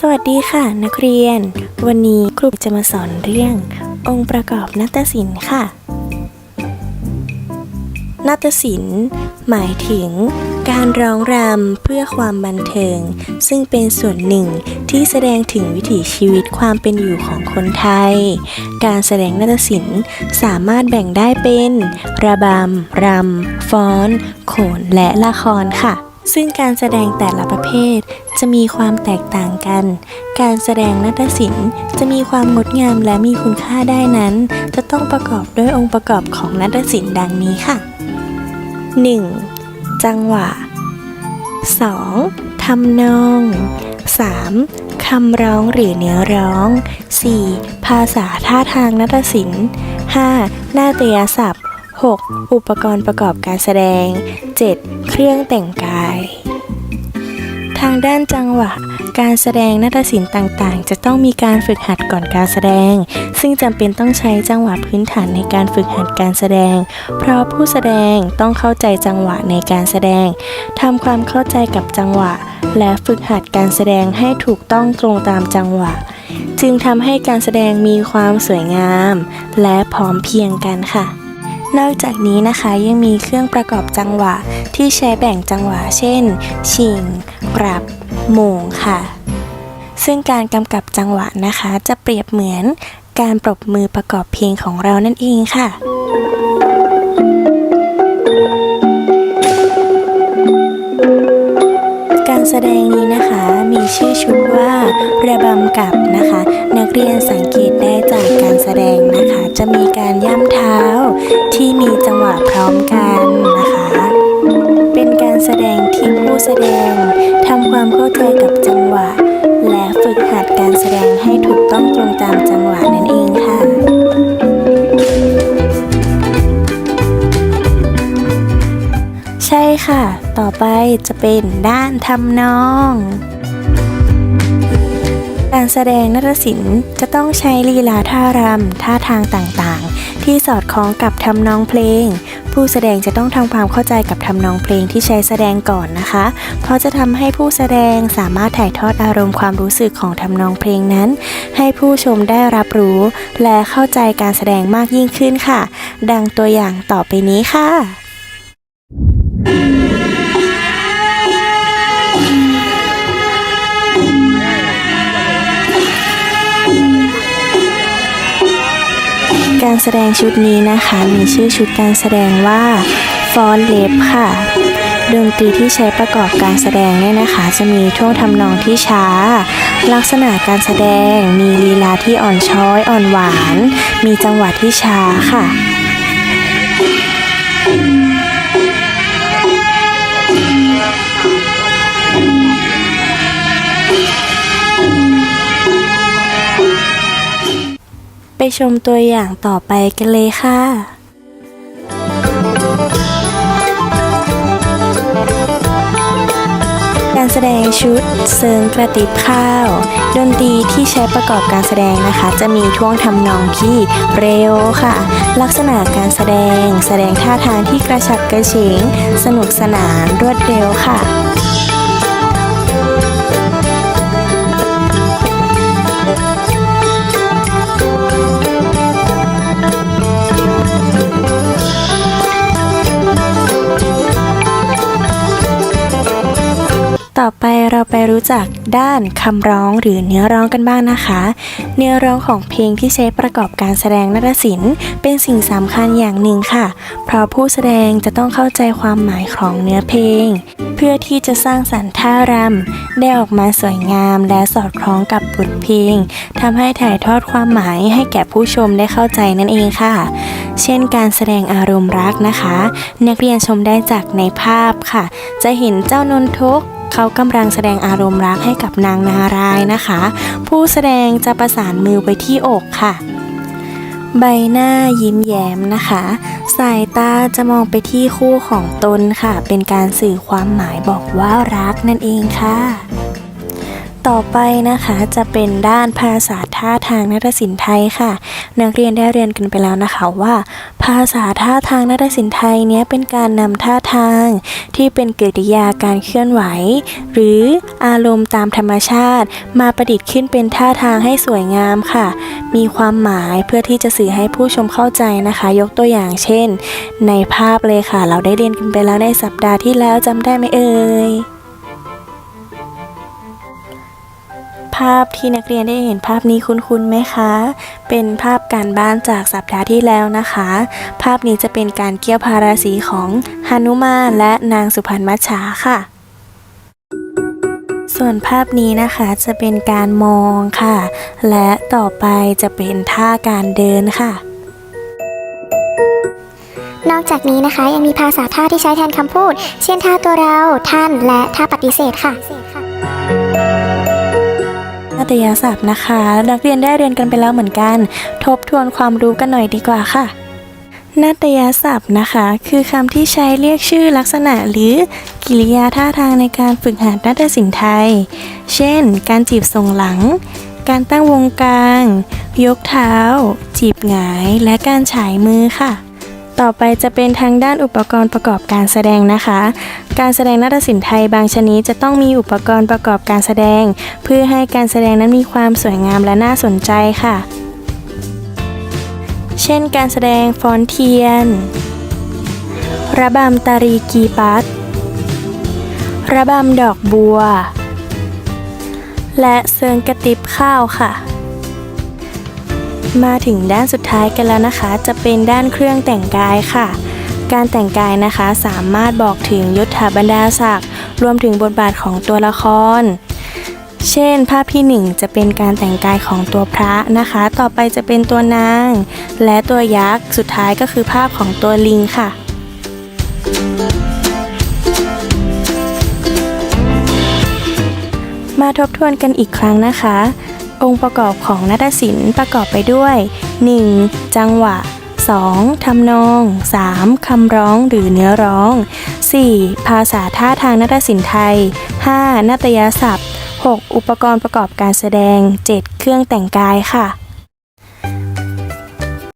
สวัสดีค่ะ นักเรียน วันนี้ครูจะมาสอนเรื่อง องค์ประกอบนาฏศิลป์ค่ะ นาฏศิลป์หมายถึง การร้องรำเพื่อความบันเทิง ซึ่งเป็นส่วนหนึ่งที่แสดงถึงวิถีชีวิตความเป็นอยู่ของคนไทย การแสดงนาฏศิลป์สามารถแบ่งได้เป็น ระบำรำฟ้อน โขนและละครค่ะ ซึ่งการแสดงแต่ละประเภทจะมีความแตกต่างกัน การแสดงนาฏศิลป์จะมีความงดงามและมีคุณค่าได้นั้น จะต้องประกอบด้วยองค์ประกอบของนาฏศิลป์ดังนี้ค่ะ 1. จังหวะ 2. ทำนอง 3. คำร้องหรือเนื้อร้อง 4. ภาษาท่าทางนาฏศิลป์ 5. นาฏยศัพท์ 6. อุปกรณ์ประกอบการแสดง 7. เครื่องแต่งกาย ทางด้านจังหวะ การแสดงนาฏศิลป์ต่างๆ จะต้องมีการฝึกหัดก่อนการแสดง ซึ่งจำเป็นต้องใช้จังหวะพื้นฐานในการฝึกหัดการแสดง เพราะผู้แสดงต้องเข้าใจจังหวะในการแสดงทำความเข้าใจกับจังหวะ และฝึกหัดการแสดงให้ถูกต้องตรงตามจังหวะ จึงทำให้การแสดงมีความสวยงาม และพร้อมเพียงกันค่ะ นอกจากนี้นะคะยังมีเครื่องประกอบจังหวะที่ใช้แบ่งจังหวะ เช่น ชิงปรับโหม่งค่ะ ซึ่งการกำกับจังหวะนะคะ จะเปรียบเหมือนการปรบมือประกอบเพลงของเรานั่นเองค่ะการแสดงนี้นะคะ มีชื่อชุดว่าระบำกับนะคะ นักเรียนสังเกตได้จากการแสดงนะคะ จะมีการย่ำเท้าที่มีจังหวะพร้อมกันนะคะ เป็นการแสดงที่ผู้แสดงทำความเข้าใจกับจังหวะ และฝึกหัดการแสดงให้ถูกต้องตรงตามจังหวะนั่นเองค่ะใช่ค่ะ ต่อไปจะเป็นด้านทำนอง การแสดงนาฏศิลป์จะต้องใช้ลีลาท่ารำท่าทางต่างๆ ที่สอดคล้องกับทำนองเพลง ผู้แสดงจะต้องทำความเข้าใจกับทำนองเพลงที่ใช้แสดงก่อนนะคะ เพราะจะทำให้ผู้แสดงสามารถถ่ายทอดอารมณ์ความรู้สึกของทำนองเพลงนั้น ให้ผู้ชมได้รับรู้ และเข้าใจการแสดงมากยิ่งขึ้นค่ะ ดังตัวอย่างต่อไปนี้ค่ะ การแสดงชุดนี้นะคะ มีชื่อชุดการแสดงว่าฟอนเล็บค่ะดนตรีที่ใช้ประกอบการแสดงเนี่ยนะคะ จะมีท่วงทำนองที่ช้า ลักษณะการแสดงมีลีลาที่อ่อนช้อยอ่อนหวาน มีจังหวะที่ช้าค่ะ ชมตัวอย่างต่อไปกันเลยค่ะการแสดงชุดเซิงกระติบข้าว ดนตรีที่ใช้ประกอบการแสดงนะคะ จะมีท่วงทำนองที่เร็วค่ะ ลักษณะการแสดงแสดงท่าทางที่กระฉับกระเฉงสนุกสนานรวดเร็วค่ะ ต่อไปเราไปรู้จักด้านคำร้องหรือเนื้อร้องกันบ้างนะคะ เนื้อร้องของเพลงที่ใช้ประกอบการแสดงนาฏศิลป์เป็นสิ่งสำคัญอย่างหนึ่งค่ะ เพราะผู้แสดงจะต้องเข้าใจความหมายของเนื้อเพลง เพื่อที่จะสร้างสรรค์ท่ารำได้ออกมาสวยงามและสอดคล้องกับบทเพลงทำให้ถ่ายทอดความหมายให้แก่ผู้ชมได้เข้าใจนั่นเองค่ะ เช่นการแสดงอารมณ์รักนะคะ นักเรียนชมได้จากในภาพค่ะ จะเห็นเจ้านนทก เขากำลังแสดงอารมณ์รักให้กับนางนารายนะคะ ผู้แสดงจะประสานมือไปที่อกค่ะ ใบหน้ายิ้มแย้มนะคะ สายตาจะมองไปที่คู่ของตนค่ะ เป็นการสื่อความหมายบอกว่ารักนั่นเองค่ะ ต่อไปนะคะจะเป็นด้านภาษาท่าทางนาฏศิลป์ไทยค่ะ นักเรียนได้เรียนกันไปแล้วนะคะว่า ภาษาท่าทางนาฏศิลป์ไทยเนี้ยเป็นการนำท่าทาง ที่เป็นกริยาการเคลื่อนไหว หรืออารมณ์ตามธรรมชาติ มาประดิษฐ์ขึ้นเป็นท่าทางให้สวยงามค่ะ มีความหมายเพื่อที่จะสื่อให้ผู้ชมเข้าใจนะคะ ยกตัวอย่างเช่น ในภาพเลยค่ะ เราได้เรียนกันไปแล้วในสัปดาห์ที่แล้วจำได้ไหมเอ่ย ภาพที่นักเรียนได้เห็นภาพนี้คุ้นๆไหมคะ เป็นภาพการบ้านจากสัปดาห์ที่แล้วนะคะ ภาพนี้จะเป็นการเกี่ยวพาราสีของหนุมานและนางสุพรรณมัจฉาค่ะส่วนภาพนี้นะคะจะเป็นการมองค่ะ และต่อไปจะเป็นท่าการเดินค่ะ นอกจากนี้นะคะยังมีภาษาท่าที่ใช้แทนคำพูด เช่นท่าตัวเรา ท่านและท่าปฏิเสธค่ะ นาฏยศัพท์นะคะ นักเรียนได้เรียนกันไปแล้วเหมือนกัน ทบทวนความรู้กันหน่อยดีกว่าค่ะนาฏยศัพท์นะคะ คือคำที่ใช้เรียกชื่อลักษณะหรือกิริยาท่าทางในการฝึกหัดนาฏศิลป์ไทย เช่น การจีบส่งหลัง การตั้งวงกลาง ยกเท้า จีบหงาย และการฉายมือค่ะ ต่อไปจะเป็นทางด้านอุปกรณ์ประกอบการแสดงนะคะ การแสดงนาฏศิลป์ไทยบางชนิดจะต้องมีอุปกรณ์ประกอบการแสดง เพื่อให้การแสดงนั้นมีความสวยงามและน่าสนใจค่ะ เช่น การแสดงฟ้อนเทียน ระบำตารีกีปัตระบำดอกบัว และเซิงกระติบข้าวค่ะ มาถึงด้านสุดท้ายกันแล้วนะคะ จะเป็นด้านเครื่องแต่งกายค่ะ การแต่งกายนะคะสามารถบอกถึงยศถาบรรดาศักดิ์รวมถึงบทบาทของตัวละคร เช่น ภาพที่หนึ่งจะเป็นการแต่งกายของตัวพระนะคะ ต่อไปจะเป็นตัวนาง และตัวยักษ์สุดท้ายก็คือภาพของตัวลิงค่ะมาทบทวนกันอีกครั้งนะคะ องค์ประกอบของนาฏศิลป์ประกอบไปด้วย 1. จังหวะ 2. ทำนอง 3. คำร้องหรือเนื้อร้อง 4. ภาษาท่าทางนาฏศิลป์ไทย 5. นาฏยศัพท์ 6. อุปกรณ์ประกอบการแสดง 7. เครื่องแต่งกายค่ะ